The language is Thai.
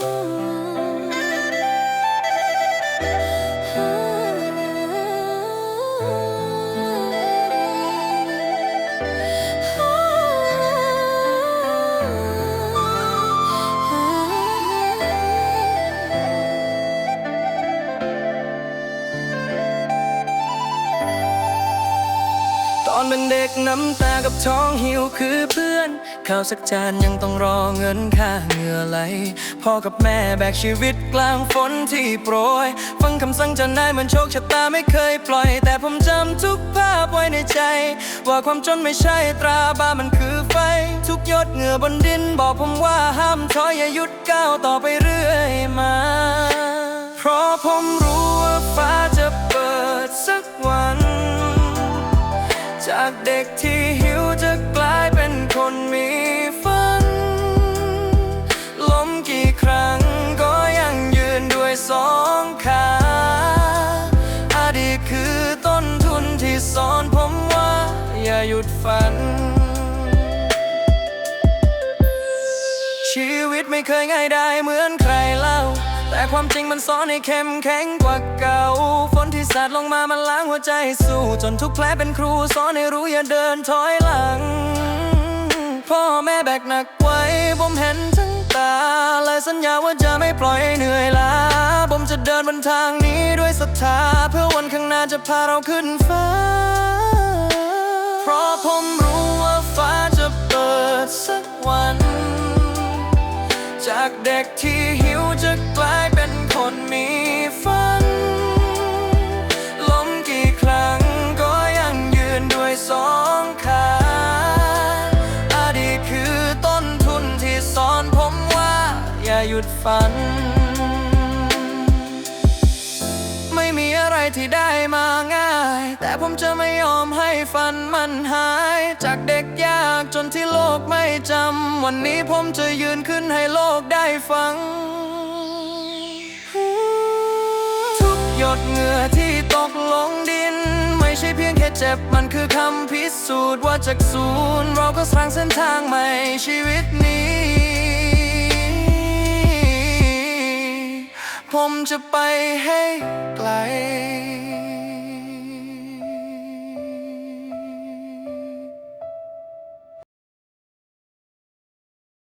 ต อนเป็นเด็กน้ำตากับท้องหิวคือเพื่อน ข้าวสักจานยังต้องรอเงินค่าเหงื่อไหล พ่อกับแม่แบกชีวิตกลางฝนที่โปรย ฟังคำสั่งจากนายเหมือนโชคชะตาไม่เคยปล่อย แต่ผมจำทุกภาพไว้ในใจ ว่าความจนไม่ใช่ตราบามันคือไฟ ทุกยดเหงื่อบนดิน บอกผมว่าห้ามถอยอย่าหยุดก้าวต่อไปเรื่อยมา เพราะผมรู้ว่าฟ้า เด็กที่หิวจะกลายเป็นคนมีฝัน ล้มกี่ครั้งก็ยังยืนด้วยสองขาอดีตคือต้นทุนที่สอนผมว่า อย่าหยุดฝัน ชีวิตไม่เคยง่ายได้เหมือนใครเล่า แต่ความจริงมันสอนให้เข้มแข็งกว่าเก่า ฝนที่สาดลงมามันล้างหัวใจสู้ จนทุกแผลเป็นครูสอนให้รู้อย่าเดินถอยหลัง พ่อแม่แบกหนักไว้ผมเห็นทั้งตาและสัญญาว่าจะไม่ปล่อยให้เหนื่อยล้าผมจะเดินบนทางนี้ด้วยศรัทธา เพื่อวันข้างหน้าจะพาเราขึ้นฟ้า เพราะผมรู้ว่าฟ้าจะเปิดสักวัน จากเด็กที่ หยุดฝัน ไม่มีอะไรที่ได้มาง่าย แต่ผมจะไม่ยอมให้ฝันมันหาย จากเด็กยากจนที่โลกไม่จำ วันนี้ผมจะยืนขึ้นให้โลกได้ฟัง ทุกหยดเหงื่อที่ตกลงดินไม่ใช่เพียงแค่เจ็บมันคือคำพิสูจน์ว่าจากศูนย์ เราก็สร้างเส้นทางใหม่ชีวิตนี้ ผมจะไปให้ไกล